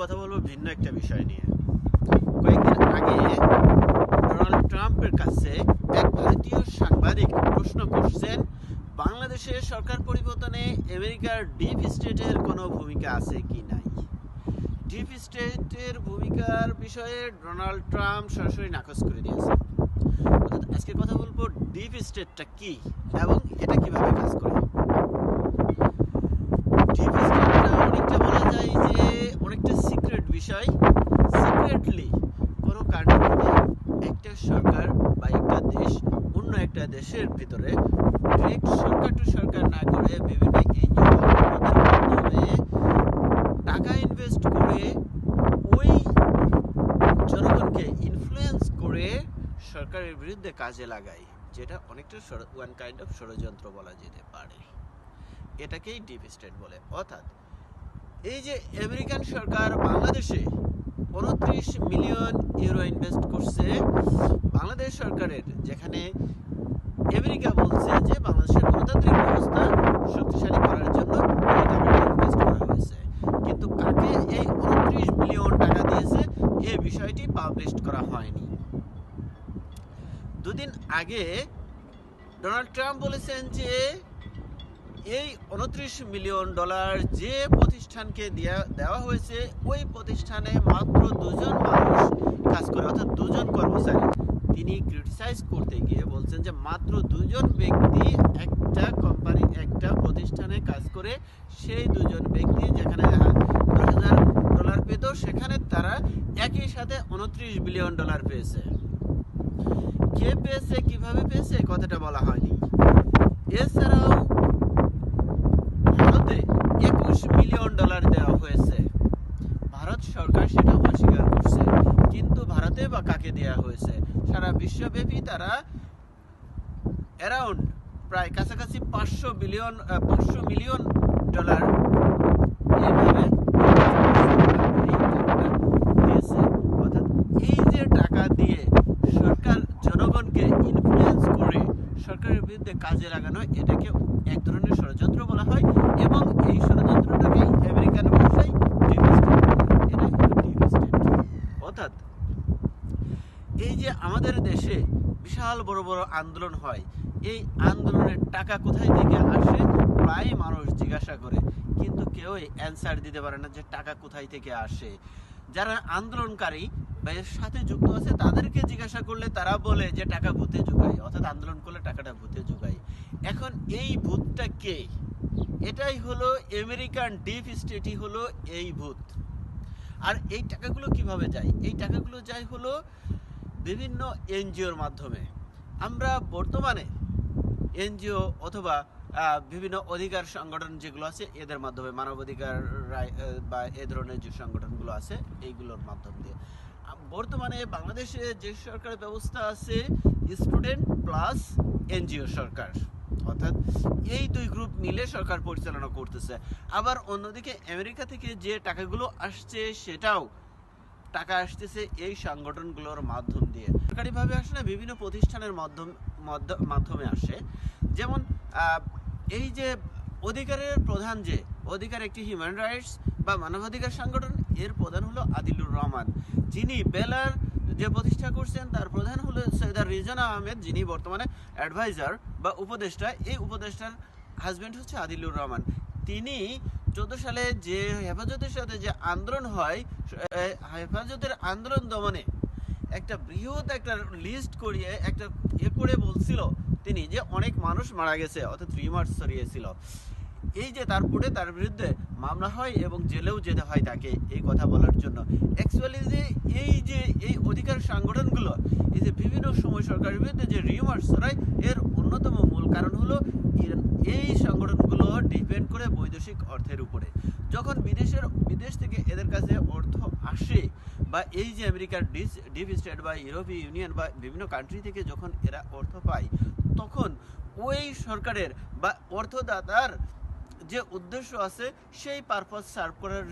কথা বলব ভিন্ন একটা বিষয় নিয়ে। কয়েকদিন আগে ডোনাল্ড ট্রাম্পের কাছে এক ভারতীয় সাংবাদিক প্রশ্ন করছেন, বাংলাদেশের সরকার পরিবর্তনে আমেরিকার ডিপ স্টেটের কোনো ভূমিকা আছে কি নাই? ডিপ স্টেটের ভূমিকার বিষয়ে ডোনাল্ড ট্রাম্প সরাসরি নাকচ করে দিয়েছে আজকে কথা বলব ডিপ স্টেটটা কি এবং এটা কীভাবে কাজ করে ডিপ স্টেটটা অনেকটা বলা যায় যে অনেকটা সিক্রেট বিষয় সিক্রেটলি কোনো কান্ট্রিতে একটা সরকার বা একটা দেশ অন্য একটা দেশের ভিতরে ডিরেক্ট সরকার টু সরকার না করে বিভিন্ন টাকা ইনভেস্ট করে ওই জনগণকে ইনফ্লুয়েন্স করে সরকারের বিরুদ্ধে কাজে লাগায়, যেটা অনেকটা ওয়ান কাইন্ড অফ ষড়যন্ত্র বলা যেতে পারে। এটাকেই ডিপ স্টেট বলে। অর্থাৎ এই যে আমেরিকান সরকার বাংলাদেশে উনত্রিশ মিলিয়ন ইউরো ইনভেস্ট করছে, বাংলাদেশ সরকারের যেখানে আমেরিকা বলছে যে বাংলাদেশের গণতান্ত্রিক ব্যবস্থা শক্তিশালী করার জন্য এই টাকাটা ইনভেস্ট করা হয়েছে কিন্তু কাকে এই উনত্রিশ মিলিয়ন টাকা দিয়েছে এই বিষয়টি পাবলিশ করা হয়নি। দুদিন আগে ডোনাল্ড ট্রাম্প বলেছেন যে, এই উনত্রিশ মিলিয়ন ডলার যে প্রতিষ্ঠানকে দেয়া, দেওয়া হয়েছে, ওই প্রতিষ্ঠানে মাত্র দুজন মানুষ কাজ করে, অর্থাৎ দুজন কর্মচারী। তিনি ক্রিটিসাইজ করতে গিয়ে বলছেন যে, মাত্র দুজন ব্যক্তি একটা কোম্পানি একটা প্রতিষ্ঠানে কাজ করে, সেই দুজন ব্যক্তি যেখানে দশ হাজার পেত সেখানে তারা একই সাথে উনত্রিশ বিলিয়ন ডলার পেয়েছে। কে পেয়েছে, কীভাবে পেয়েছে কথাটা বলা হয়নি। এছাড়াও ভারতে একুশ মিলিয়ন ডলার দেওয়া হয়েছে। ভারত সরকার সেটা অস্বীকার করছে। কিন্তু ভারতে বা কাকে দেওয়া হয়েছে? সারা বিশ্বব্যাপী তারা অ্যারাউন্ড প্রায় কাছাকাছি পাঁচশো বিলিয়ন পাঁচশো মিলিয়ন ডলার এইভাবে এই টাকাটা দিয়েছে অর্থাৎ এই যে টাকা দিয়ে সরকার জনগণকে ইনফ্লুয়েন্স করে সরকারের বিরুদ্ধে কাজে লাগানো এটাকে এক ধরনের ষড়যন্ত্র বলা হয় এবং এই ষড়যন্ত্রটাকে আমেরিকান ভাষায় ডিপ স্টেট এটাই হলো ডিপ স্টেট অর্থাৎ এই যে আমাদের দেশে বিশাল বড় বড় আন্দোলন হয়। এই আন্দোলনের টাকা কোথায় থেকে আসে? প্রায় মানুষ জিজ্ঞাসা করে। কিন্তু কেউই অ্যান্সার দিতে পারে না যে টাকা কোথায় থেকে আসে। যারা আন্দোলনকারী বা এর সাথে যুক্ত আছে, তাদেরকে জিজ্ঞাসা করলে তারা বলে যে টাকা ভূতে যোগায়, অর্থাৎ আন্দোলন করলে টাকাটা ভূতে যোগায়। এখন এই ভূতটা কে? এটাই হলো আমেরিকান ডিপ স্টেটই হলো এই ভূত। আর এই টাকাগুলো কীভাবে যায়? এই টাকাগুলো যায় হলো বিভিন্ন এনজিওর মাধ্যমে। আমরা বর্তমানে এনজিও অথবা বিভিন্ন অধিকার সংগঠন যেগুলো আছে, এদের মাধ্যমে মানবাধিকার বা এ ধরনের যে সংগঠনগুলো আছে, এইগুলোর মাধ্যম দিয়ে। বর্তমানে বাংলাদেশে যে সরকার ব্যবস্থা আছে, স্টুডেন্ট প্লাস এনজিও সরকার। অর্থাৎ এই দুই গ্রুপ মিলে সরকার পরিচালনা করতেছে। আবার অন্যদিকে আমেরিকা থেকে যে টাকাগুলো আসছে, সেটাও টাকা আসতেছে এই সংগঠনগুলোর মাধ্যম দিয়ে। সরকারিভাবে আসে না বিভিন্ন প্রতিষ্ঠানের মাধ্যম মাধ্যমে আসে। যেমন এই যে অধিকারের প্রধান যে, অধিকার একটি হিউম্যান রাইটস বা মানবাধিকার সংগঠন, এর প্রধান হলো আদিলুর রহমান। যিনি বেলার যে প্রতিষ্ঠা করছেন, তার প্রধান হলো সৈয়দার রিজানা আহমেদ, যিনি বর্তমানে অ্যাডভাইজার বা উপদেষ্টা। এই উপদেষ্টার হাজবেন্ড হচ্ছে আদিলুর রহমান। তিনি চোদ্দ সালে যে হেফাজতের সাথে যে আন্দোলন হয় হেফাজতের আন্দোলন দমনে একটা বৃহৎ একটা লিস্ট করিয়ে, একটা ইয়ে করে বলছিল তিনি যে অনেক মানুষ মারা গেছে, অর্থাৎ রিমার্স ছড়িয়েছিল। এই যে তারপরে তার বিরুদ্ধে মামলা হয় এবং জেলেও যেতে হয় তাকে এই কথা বলার জন্য। অ্যাকচুয়ালি যে এই যে এই অধিকার সংগঠনগুলো, এই যে বিভিন্ন সময় সরকারের বিরুদ্ধে যে রিমার্স ছড়ায়, এর অন্যতম মূল কারণ হলো এই সংগঠনগুলো ডিপেন্ড করে বৈদেশিক অর্থের উপরে। যখন বিদেশের, বিদেশ থেকে এদের কাছে অর্থ আসে বা এই যে আমেরিকার ডিস, ডিপ স্টেট বা ইউরোপীয় ইউনিয়ন বা বিভিন্ন কান্ট্রি থেকে যখন এরা অর্থ পায়, তখন ওই সরকারের বা অর্থদাতার যে উদ্দেশ্য আছে, সেই পারপাস সার্ভ করার,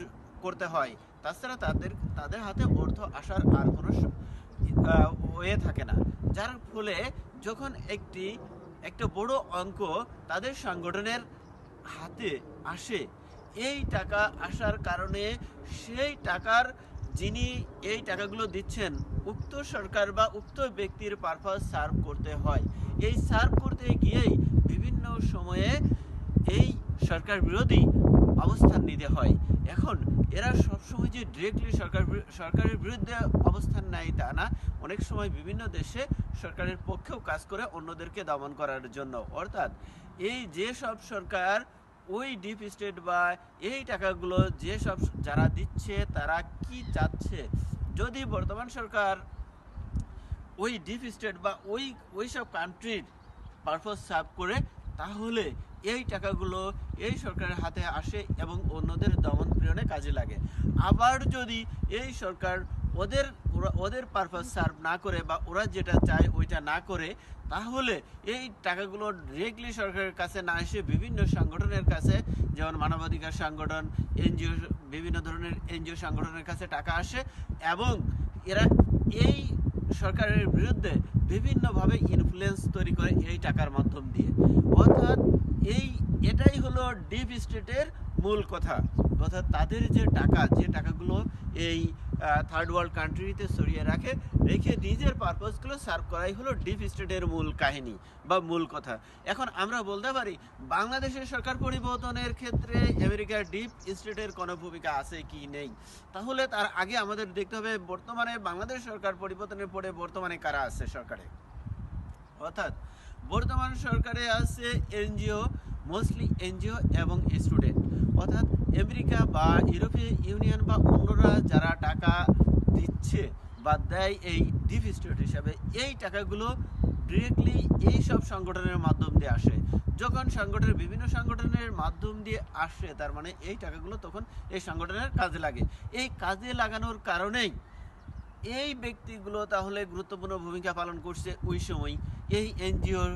করতে হয়। তাছাড়া তাদের তাদের হাতে অর্থ আসার আর কোনো ওয়ে থাকে না। যার ফলে যখন একটি, একটা বড় অঙ্ক তাদের সংগঠনের হাতে আসে। এই টাকা আসার কারণে সেই টাকার যিনি এই টাকাগুলো দিচ্ছেন, উক্ত সরকার বা উক্ত ব্যক্তির পারপাস সার্ভ করতে হয়। এই সার্ভ করতে গিয়েই বিভিন্ন সময়ে এই সরকার বিরোধী অবস্থান নিতে হয়। এখন এরা সবসময় যে ডিরেক্টলি সরকার সরকারের বিরুদ্ধে অবস্থান নেয় তা না। অনেক সময় বিভিন্ন দেশে সরকারের পক্ষেও কাজ করে অন্যদেরকে দমন করার জন্য। অর্থাৎ এই যে সব সরকার ওই ডিপ স্টেট বা এই টাকাগুলো যে সব যারা দিচ্ছে, তারা কি চাচ্ছে? যদি বর্তমান সরকার ওই ডিপ স্টেট বা ওই ওই সব কান্ট্রির পারপাস সার্ভ করে, তাহলে এই টাকাগুলো এই সরকারের হাতে আসে এবং অন্যদের দমন পীড়নে কাজে লাগে। আবার যদি এই সরকার ওদের ওদের পারপাস সার্ভ না করে বা ওরা যেটা চায় ওইটা না করে, তাহলে এই টাকাগুলো ডিরেক্টলি সরকারের কাছে না এসে বিভিন্ন সংগঠনের কাছে, যেমন মানবাধিকার সংগঠন, এনজিও, বিভিন্ন ধরনের এনজিও সংগঠনের কাছে টাকা আসে এবং এরা এই সরকারের বিরুদ্ধে বিভিন্নভাবে ইনফ্লুয়েন্স তৈরি করে এই টাকার মাধ্যম দিয়ে। অর্থাৎ এই, এটাই হলো ডিপ স্টেটের মূল কথা। অর্থাৎ তাদের যে টাকা, যে টাকাগুলো এই থার্ড ওয়ার্ল্ড কান্ট্রিতে সরিয়ে রাখে। রেখে নিজের পারপাসগুলো সার্ভ করাই হলো ডিপ স্টেটের মূল কাহিনী বা মূল কথা। এখন আমরা বলতে পারি, বাংলাদেশের সরকার পরিবর্তনের ক্ষেত্রে আমেরিকার ডিপ স্টেটের কোনো ভূমিকা আছে কি নেই? তাহলে তার আগে আমাদের দেখতে হবে, বর্তমানে বাংলাদেশ সরকার পরিবর্তনের পরে বর্তমানে কারা আছে সরকারে? অর্থাৎ, বর্তমান সরকারে আছে এনজিও মোস্টলি এনজিও এবং স্টুডেন্ট অর্থাৎ আমেরিকা বা ইউরোপীয় ইউনিয়ন বা অন্যরা যারা টাকা দিচ্ছে বা দেয় এই ডিপ স্টেট হিসাবে, এই টাকাগুলো ডিরেক্টলি এই সব সংগঠনের মাধ্যম দিয়ে আসে। যখন সংগঠনের বিভিন্ন সংগঠনের মাধ্যম দিয়ে আসে, তার মানে এই টাকাগুলো তখন এই সংগঠনের কাজে লাগে। এই কাজে লাগানোর কারণেই এই ব্যক্তিগুলো তাহলে গুরুত্বপূর্ণ ভূমিকা পালন করছে ওই সময়। এই এনজিওর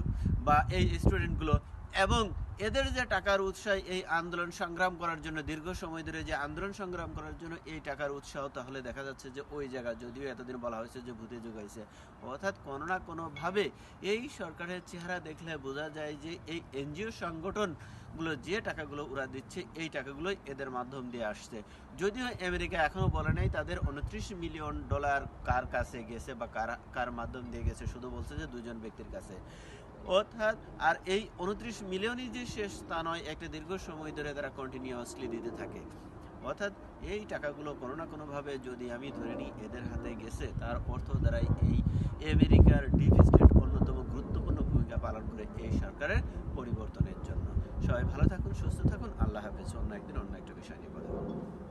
বা এই স্টুডেন্টগুলো এবং এদের যে টাকার উৎসাহ এই আন্দোলন সংগ্রাম করার জন্য, দীর্ঘ সময় ধরে যে আন্দোলন সংগ্রাম করার জন্য এই টাকার উৎসাহ, তাহলে দেখা যাচ্ছে যে ওই জায়গা, যদিও এতদিন বলা হয়েছে যে ভূতে যোগাইছে অর্থাৎ কোনো না কোনোভাবে এই সরকারের চেহারা দেখলে বোঝা যায় যে এই এনজিও সংগঠনগুলো যে টাকাগুলো ওরা দিচ্ছে, এই টাকাগুলোই এদের মাধ্যম দিয়ে আসছে। যদিও আমেরিকা এখনও বলে নাই তাদের উনত্রিশ মিলিয়ন ডলার কার কাছে গেছে বা কার কার মাধ্যম দিয়ে গেছে, শুধু বলছে যে দুজন ব্যক্তির কাছে। অর্থাৎ, আর এই উনত্রিশ মিলিয়নই যে শেষ, তা নয়, একটা দীর্ঘ সময় ধরে তারা কন্টিনিউয়াসলি দিতে থাকে। অর্থাৎ, এই টাকাগুলো কোনো না কোনোভাবে যদি আমি ধরে নিই, এদের হাতে গেছে, তার অর্থ দ্বারাই এই আমেরিকার ডিপ স্টেট অন্যতম গুরুত্বপূর্ণ ভূমিকা পালন করে এই সরকারের পরিবর্তনের জন্য। সবাই ভালো থাকুন, সুস্থ থাকুন, আল্লাহ হাফেজ। অন্য একদিন, অন্য একটা বিষয় নিয়ে কথা